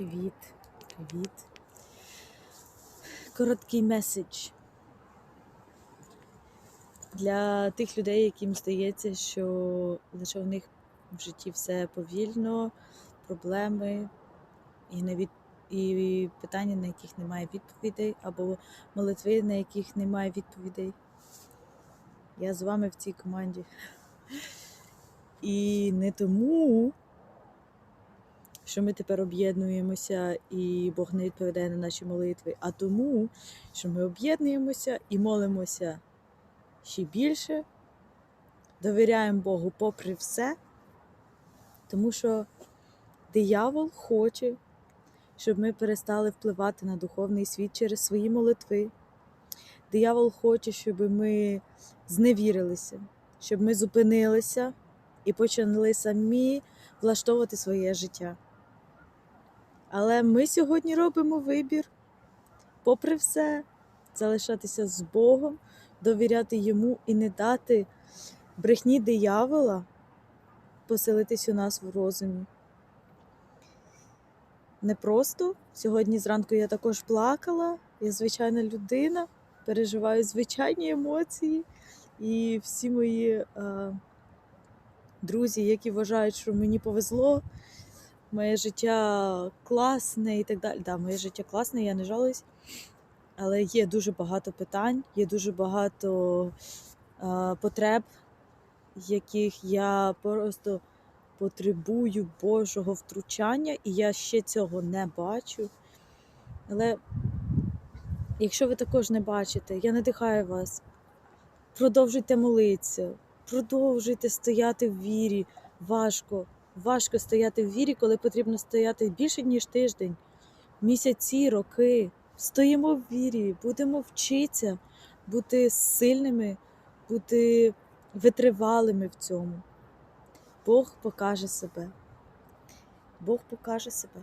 Привіт, привіт. Короткий меседж для тих людей, яким здається, що лише у них в житті все повільно, проблеми і, не від... і питання, на яких немає відповідей, або молитви, на яких немає відповідей. Я з вами в цій команді. І не тому, що ми тепер об'єднуємося і Бог не відповідає на наші молитви, а тому, що ми об'єднуємося і молимося ще більше, довіряємо Богу попри все, тому що диявол хоче, щоб ми перестали впливати на духовний світ через свої молитви. Диявол хоче, щоб ми зневірилися, щоб ми зупинилися і почали самі влаштовувати своє життя. Але ми сьогодні робимо вибір, попри все, залишатися з Богом, довіряти Йому і не дати брехні диявола поселитись у нас в розумі. Не просто. Сьогодні зранку я також плакала, я звичайна людина, переживаю звичайні емоції, і всі мої е, друзі, які вважають, що мені повезло, моє життя класне і так далі. Да, моє життя класне, я не жалуюсь. Але є дуже багато питань, є дуже багато е, потреб, яких я просто потребую Божого втручання, і я ще цього не бачу. Але якщо ви також не бачите, я надихаю вас. Продовжуйте молитися, продовжуйте стояти в вірі. Важко, важко стояти в вірі, коли потрібно стояти більше, ніж тиждень, місяці, роки. Стоїмо в вірі, будемо вчитися бути сильними, бути витривалими в цьому. Бог покаже себе. Бог покаже себе.